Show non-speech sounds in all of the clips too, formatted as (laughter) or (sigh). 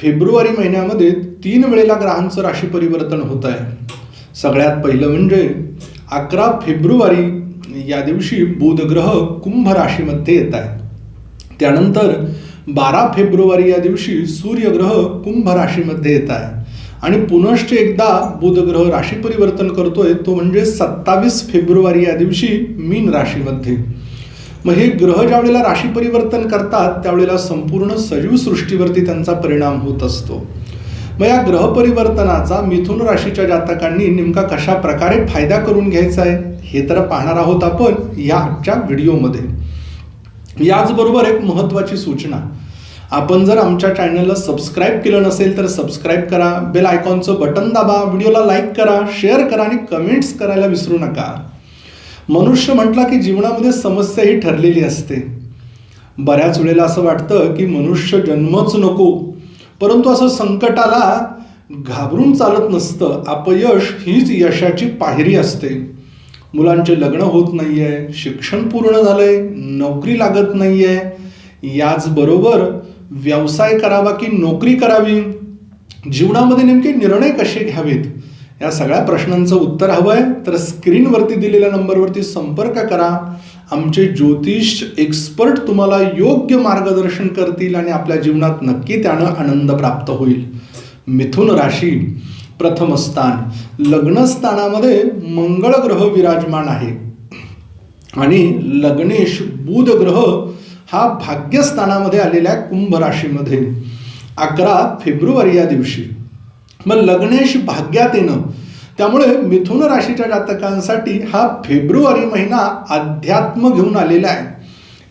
February महिन्यामध्ये तीन वेळेला ग्रहांचं राशी परिवर्तन होत आहे. सगळ्यात पहिलं म्हणजे अकरा फेब्रुवारी या दिवशी बुध ग्रह कुंभ राशीमध्ये येत आहे त्यानंतर बारा फेब्रुवारी या दिवशी सूर्यग्रह कुंभ राशीमध्ये येत आहे. आणि पुनश्च एकदा बुध ग्रह राशी परिवर्तन करतोय तो म्हणजे सत्तावीस फेब्रुवारी या दिवशी मीन राशीमध्ये. मग हे ग्रह ज्यावेळेला राशी परिवर्तन करतात त्यावेळेला संपूर्ण सजीव सृष्टीवरती त्यांचा परिणाम होत असतो. मग या ग्रह परिवर्तनाचा मिथुन राशीच्या जातकांनी नेमका कशा प्रकारे फायदा करून घ्यायचा आहे हे तर पाहणार आहोत आपण या आजच्या व्हिडिओमध्ये. याचबरोबर एक महत्त्वाची सूचना. आपण जर आमच्या चॅनलला सबस्क्राईब केलं नसेल तर सबस्क्राईब करा बेल आयकॉनचं बटन दाबा व्हिडिओला लाईक करा शेअर करा आणि कमेंट्स करायला विसरू नका. मनुष्य म्हटला की जीवनामध्ये समस्या ही ठरलेली असते. बऱ्याच वेळेला असं वाटतं की मनुष्य जन्मच नको परंतु असं संकटाला घाबरून चालत नसतं. अपयश हीच यशाची पायरी असते. मुलांचे लग्न होत नाही आहे शिक्षण पूर्ण झालंय नोकरी लागत नाही आहे याचबरोबर व्यवसाय करावा की नोकरी करावी? जीवनामध्ये नेमके निर्णय कसे घ्यावेत? या सगळ्या प्रश्नांचं उत्तर हवं आहे तर स्क्रीनवरती दिलेल्या नंबरवरती संपर्क करा. आमचे ज्योतिष एक्सपर्ट तुम्हाला योग्य मार्गदर्शन करतील आणि आपल्या जीवनात नक्की त्यानं आनंद प्राप्त होईल. मिथुन राशी प्रथम स्थान. लग्नस्थानामध्ये मंगळ ग्रह विराजमान आहे. आणि लग्नेश बुध ग्रह हा भाग्यस्थानामध्ये आलेल्या कुंभ राशीमध्ये. अकरा फेब्रुवारी या दिवशी. मग लग्नेश भाग्यात येणं. त्यामुळे मिथुन राशीच्या जातकांसाठी हा फेब्रुवारी महिना अध्यात्म घेऊन आलेला आहे.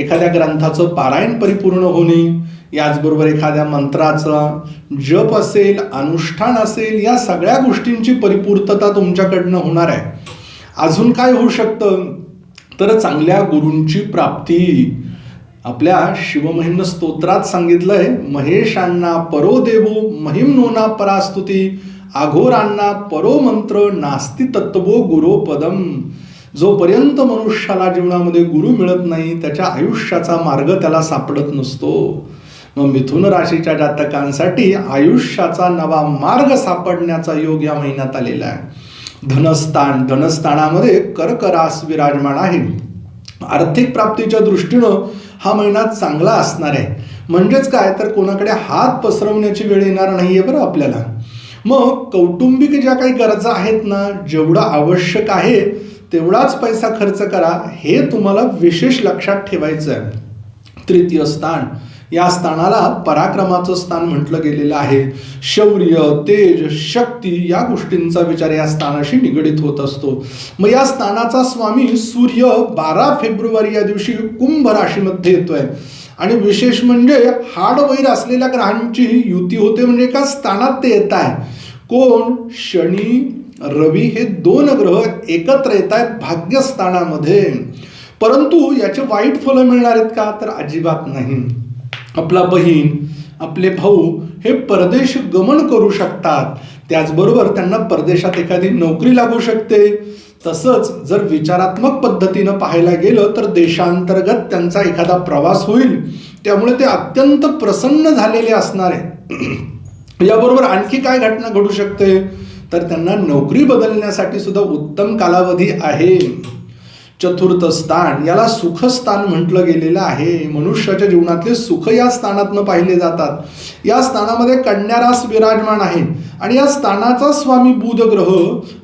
एखाद्या ग्रंथाचं पारायण परिपूर्ण होणे याचबरोबर एखाद्या मंत्राचा जप असेल अनुष्ठान असेल या सगळ्या गोष्टींची परिपूर्तता तुमच्याकडनं होणार आहे. अजून काय होऊ शकतं? तर चांगल्या गुरूंची प्राप्ती. आपल्या शिवमहिम स्तोत्रात सांगितलंय महेशांना परो देवो महिम नोना परास्तुती. आघोरांना परोमंत्र नास्ती तत्वो गुरुपदम. जोपर्यंत मनुष्याला जीवनामध्ये गुरु मिळत नाही त्याच्या आयुष्याचा मार्ग त्याला सापडत नसतो. मग मिथुन राशीच्या जातकांसाठी आयुष्याचा नवा मार्ग सापडण्याचा योग या महिन्यात आलेला आहे. धनस्थान धनस्थानामध्ये कर्करास विराजमान आहे. आर्थिक प्राप्तीच्या दृष्टीनं हा महिना चांगला असणार आहे. म्हणजेच काय? तर कोणाकडे हात पसरवण्याची वेळ येणार नाहीये बरं आपल्याला. मग कौटुंबिक ज्या काही गरजा आहेत ना जेवढं आवश्यक आहे तेवढाच पैसा खर्च करा. हे तुम्हाला विशेष लक्षात ठेवायचं आहे तृतीय स्थान. या स्थानाला पराक्रमाचं स्थान म्हटलं गेलेलं आहे. शौर्य तेज शक्ती या गोष्टींचा विचार या स्थानाशी निगडीत होत असतो. मग या स्थानाचा स्वामी सूर्य बारा फेब्रुवारी या दिवशी कुंभ राशीमध्ये येतोय. आणि विशेष म्हणजे हाडवैर असलेल्या ग्रहांची युती होते म्हणजे एका स्थानात ते येत आहे कोण? शनी रवी हे दोन ग्रह एकत्र येत आहेत भाग्यस्थानामध्ये. परंतु याचे वाईट फलं मिळणार आहेत का? तर अजिबात नाही. आपला बहीण आपले भाऊ हे परदेश गमन करू शकतात. त्याचबरोबर त्यांना परदेशात एखादी नोकरी लागू शकते. तसंच जर विचारात्मक पद्धतीनं पाहायला गेलं तर देशांतर्गत त्यांचा एखादा प्रवास होईल. त्यामुळे ते अत्यंत प्रसन्न झालेले असणार आहे याबरोबर आणखी काय घटना घडू शकते? तर त्यांना नोकरी बदलण्यासाठी सुद्धा उत्तम कालावधी आहे. चतुर्थ स्थान याला सुखस्थान म्हटलं गेलेलं आहे. मनुष्याच्या जीवनातले सुख या स्थानातनं पाहिले जातात. या स्थानामध्ये कन्यारास विराजमान आहे आणि या स्थानाचा स्वामी बुध ग्रह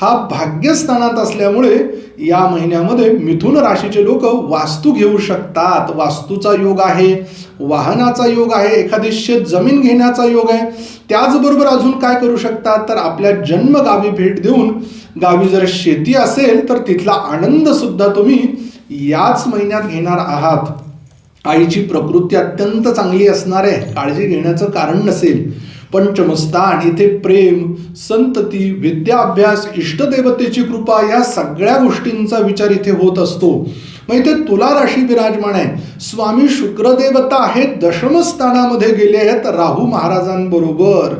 हा भाग्यस्थानात असल्यामुळे या महिन्यामध्ये मिथुन राशीचे लोक वास्तू घेऊ शकतात. वास्तूचा योग आहे वाहनाचा योग आहे एखादी शेत जमीन घेण्याचा योग आहे. त्याचबरोबर अजून काय करू शकतात? तर आपल्या जन्मगावी भेट देऊन गावी जर शेती असेल तर तिथला आनंद सुद्धा तुम्ही याच महिन्यात घेणार आहात. आईची प्रकृती अत्यंत चांगली असणार आहे. काळजी घेण्याचं कारण नसेल. पंचमस्थान इथे प्रेम संतती विद्याभ्यास इष्टदेवतेची कृपा या सगळ्या गोष्टींचा विचार इथे होत असतो. मग इथे तुला राशी विराजमान आहे. स्वामी शुक्रदेवता आहेत दशमस्थानामध्ये गेले आहेत राहू महाराजांबरोबर.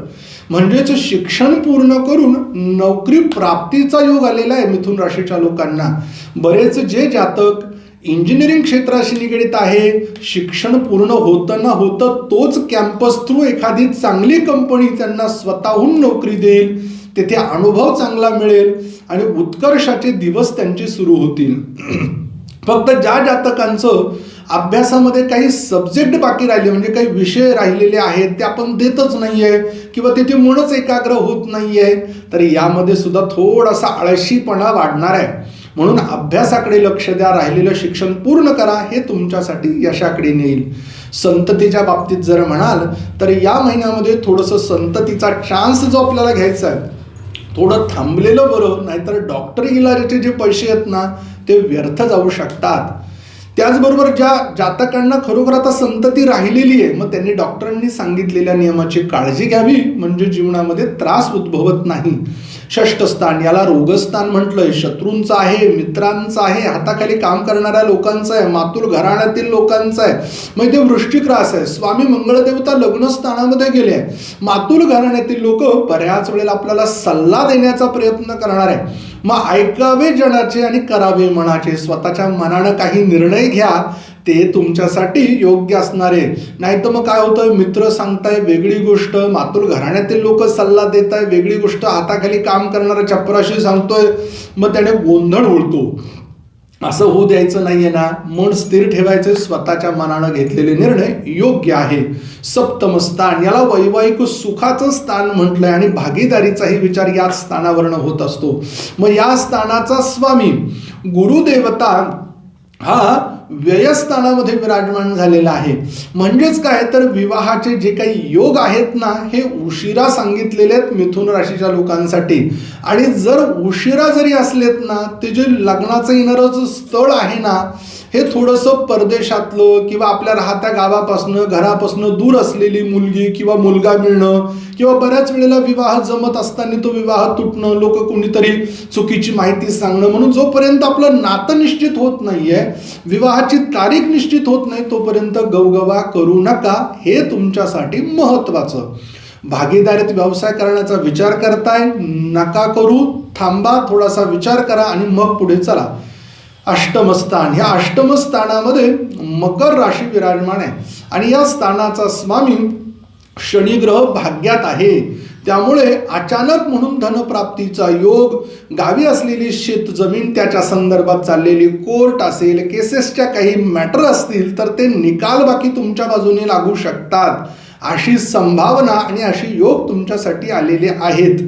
म्हणजेच शिक्षण पूर्ण करून नोकरी प्राप्तीचा योग आलेला आहे मिथुन राशीच्या लोकांना. बरेच जे जातक इंजिनिअरिंग क्षेत्राशी निगडीत आहे. शिक्षण पूर्ण होतं ना होतं तोच कॅम्पस थ्रू एखादी चांगली कंपनी त्यांना स्वतःहून नोकरी देईल. तेथे अनुभव चांगला मिळेल आणि उत्कर्षाचे दिवस त्यांचे सुरू होतील. (clears throat) फक्त ज्या जातकांचं अभ्यासामध्ये काही सब्जेक्ट बाकी राहिले म्हणजे काही विषय राहिलेले आहेत ते आपण देतच नाहीये किंवा तिथे मनच एकाग्र होत नाहीये तर यामध्ये सुद्धा थोडासा आळशीपणा वाढणार आहे. म्हणून अभ्यासाकडे लक्ष द्या राहिलेलं शिक्षण पूर्ण करा हे तुमच्यासाठी यशाकडे नेईल. संततीच्या बाबतीत जर म्हणाल तर या महिन्यामध्ये थोडंसं संततीचा चान्स जो आपल्याला घ्यायचा आहे थोडं थांबलेलं बरं नाहीतर डॉक्टर इलाजाचे जे पैसे आहेत ना ते व्यर्थ जाऊ शकतात. त्याचबरोबर ज्या जातकांना खरोखर आता संतती राहिलेली आहे मग त्यांनी डॉक्टरांनी सांगितलेल्या नियमाची काळजी घ्यावी म्हणजे जीवनामध्ये त्रास उद्भवत नाही. षष्ठस्थान याला रोगस्थान म्हटलंय. शत्रूंचं आहे मित्रांचं आहे हाताखाली काम करणाऱ्या लोकांचं आहे मातूर घराण्यातील लोकांचं आहे. मग ते वृश्चिक रास आहे. स्वामी मंगळदेवता लग्न स्थानामध्ये गेले आहे मातुल घराण्यातील लोक बऱ्याच वेळेला आपल्याला सल्ला देण्याचा प्रयत्न करणार आहे मग ऐकावे जनाचे आणि करावे मनाचे. स्वतःच्या मनानं काही निर्णय घ्या ते तुमच्यासाठी योग्य असणारे. नाही तर मग काय होतं? मित्र सांगताय वेगळी गोष्ट. मातुल घराण्यातील लोक सल्ला देत आहे वेगळी गोष्ट. हाताखाली काम करणारा चपराशी सांगतोय मग त्याने गोंधळ उडतो. असं होऊ द्यायचं नाहीये ना. मन स्थिर ठेवायचं स्वतःच्या मनानं घेतलेले निर्णय योग्य आहे. सप्तम स्थान. याला वैवाहिक सुखाचं स्थान म्हटलंय आणि भागीदारीचाही विचार याच स्थानावरनं होत असतो. मग या स्थानाचा स्वामी गुरुदेवता हा व्ययस्थानामध्ये विराजमान झालेला आहे. म्हणजेच काय? तर विवाहाचे जे काही योग आहेत ना हे उशिरा सांगितलेले आहेत मिथुन राशीच्या लोकांसाठी. आणि जर उशिरा जरी असलेत ना ते जे लग्नाचं येणारं स्थळ आहे ना हे थोडंसं परदेशातलं किंवा आपल्या राहत्या गावापासनं घरापासनं दूर असलेली मुलगी किंवा मुलगा मिळणं किंवा बऱ्याच वेळेला विवाह जमत असताना तो विवाह तुटणं लोक कोणीतरी चुकीची माहिती सांगणं म्हणून जोपर्यंत आपलं नातं निश्चित होत नाहीये विवाहाची तारीख निश्चित होत नाही तोपर्यंत गवगवा करू नका. हे तुमच्यासाठी महत्वाचं भागीदारीत व्यवसाय करण्याचा विचार करताय नका करू. थांबा थोडासा विचार करा आणि मग पुढे चला. अष्टमस्थान. ह्या अष्टमस्थानामध्ये मकर राशी विराजमान आहे. आणि या स्थानाचा स्वामी शनिग्रह भाग्यात आहे. त्यामुळे अचानक म्हणून धनप्राप्तीचा योग गावी असलेली शेत जमीन त्याच्या संदर्भात चाललेली कोर्ट असेल केसेसच्या काही मॅटर असतील तर ते निकाल बाकी तुमच्या बाजूने लागू शकतात. अशी संभावना आणि अशी योग तुमच्यासाठी आलेले आहेत.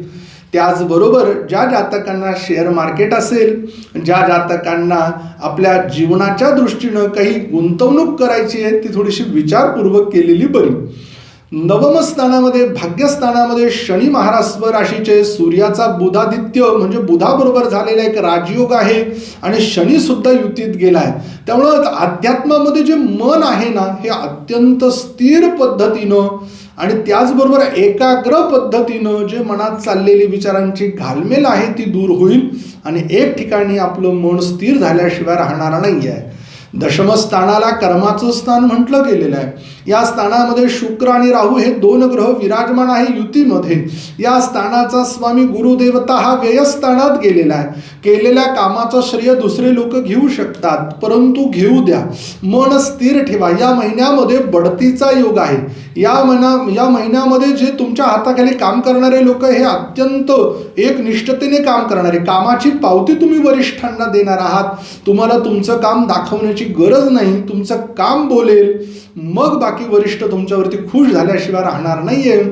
त्याचबरोबर ज्या जातकांना शेअर मार्केट असेल ज्या जातकांना आपल्या जीवनाच्या दृष्टीनं काही गुंतवणूक करायची आहे ती थोडीशी विचारपूर्वक केलेली बरी. नवम स्थानामध्ये भाग्यस्थानामध्ये शनी महाराष्ट्र राशीचे सूर्याचा बुधादित्य म्हणजे बुधाबरोबर झालेला एक राजयोग आहे आणि शनी सुद्धा युतीत गेला आहे त्यामुळं अध्यात्मामध्ये जे मन आहे ना हे अत्यंत स्थिर पद्धतीनं आणि त्याचबरोबर एकाग्र पद्धतीनं जे मनात चाललेली विचारांची घालमेल आहे ती दूर होईल आणि एक ठिकाणी आपलं मन स्थिर झाल्याशिवाय राहणार नाही आहे दशमस्थानाला कर्माचं स्थान म्हटलं गेलेलं आहे. या स्थानामध्ये शुक्र आणि राहू हे दोन ग्रह विराजमान आहे युतीमध्ये. या स्थानाचा स्वामी गुरुदेवता हा व्ययस्थानात गेलेला आहे. केलेल्या कामाचं श्रेय दुसरे लोक घेऊ शकतात परंतु घेऊ द्या. मन स्थिर ठेवा. या महिन्यामध्ये बढतीचा योग आहे. या महिना या महिन्यामध्ये जे तुमच्या हाताखाली काम करणारे लोक हे अत्यंत एक निष्ठतेने काम करणारे. कामाची पावती तुम्ही वरिष्ठांना देणार आहात. तुम्हाला तुमचं काम दाखवण्याची गरज नाही तुमचं काम बोलेल मग बाकी वरिष्ठ तुमच्यावरती खुश झाल्याशिवाय राहणार नाहीये.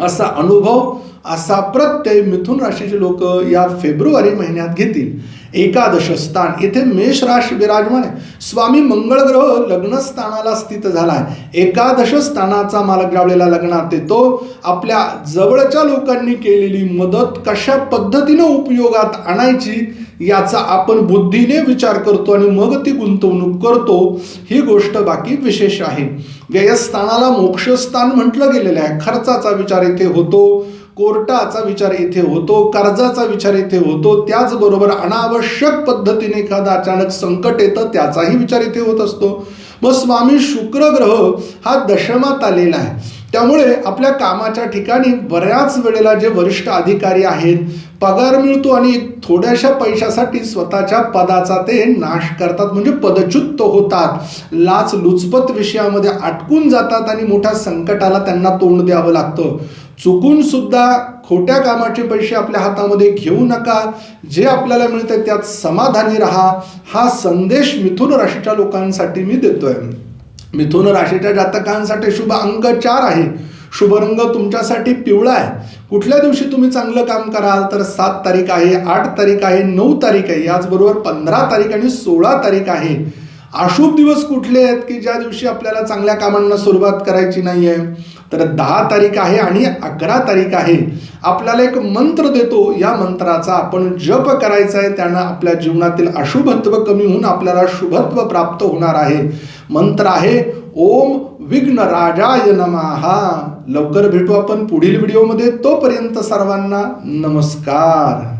असा अनुभव असा प्रत्यय मिथुन राशीचे लोक या फेब्रुवारी महिन्यात घेतील. एकादश स्थान येथे मेष राशी विराजमान आहे. स्वामी मंगळग्रह लग्नस्थानाला स्थित झाला आहे एकादश स्थानाचा मालक ज्यावेळेला लग्नात येतो आपल्या जवळच्या लोकांनी केलेली मदत कशा पद्धतीनं उपयोगात आणायची याचा आपण बुद्धीने विचार करतो आणि मग ती गुंतवणूक करतो ही गोष्ट बाकी विशेष आहे. व्ययस्थानाला मोक्षस्थान म्हटलं गेलेलं आहे. खर्चाचा विचार इथे होतो कोर्टाचा विचार इथे होतो कर्जाचा विचार इथे होतो त्याचबरोबर अनावश्यक पद्धतीने एखादा अचानक संकट येतं त्याचाही विचार इथे होत असतो. मग स्वामी शुक्र ग्रह हा दशमात आलेला आहे. त्यामुळे आपल्या कामाच्या ठिकाणी बऱ्याच वेळेला जे वरिष्ठ अधिकारी आहेत पगार मिळतो आणि थोड्याशा पैशासाठी स्वतःच्या पदाचा ते नाश करतात म्हणजे पदच्युत होतात. लाच लुचपत विषयामध्ये अटकून जातात आणि मोठ्या संकटाला त्यांना तोंड द्यावं लागतं. चुकून सुद्धा खोट्या कामाचे पैसे आपल्या हातामध्ये घेऊ नका. जे आपल्याला मिळते त्यात समाधानी राहा. हा संदेश मिथुन राशीच्या लोकांसाठी मी देतोय. मिथुन राशीच्या जातकांसाठी शुभ अंक चार आहे. शुभ रंग तुमच्यासाठी पिवळा आहे. कुठल्या दिवशी तुम्ही चांगलं काम कराल तर सात तारीख आहे आठ तारीख आहे नऊ तारीख आहे. याचबरोबर पंधरा तारीख आणि सोळा तारीख आहे. अशुभ दिवस कुठले आहेत की ज्या दिवशी आपल्याला चांगल्या कामांना सुरुवात करायची नाही आहे तर दहा तारीख आहे आणि अकरा तारीख आहे. आपल्याला एक मंत्र देतो या मंत्राचा आपण जप करायचा आहे त्यानं आपल्या जीवनातील अशुभत्व कमी होऊन आपल्याला शुभत्व प्राप्त होणार आहे. मंत्र आहे ओम विघ्न राजाय नमहा लवकर भेटू आपण पुढील व्हिडिओमध्ये. तोपर्यंत सर्वांना नमस्कार.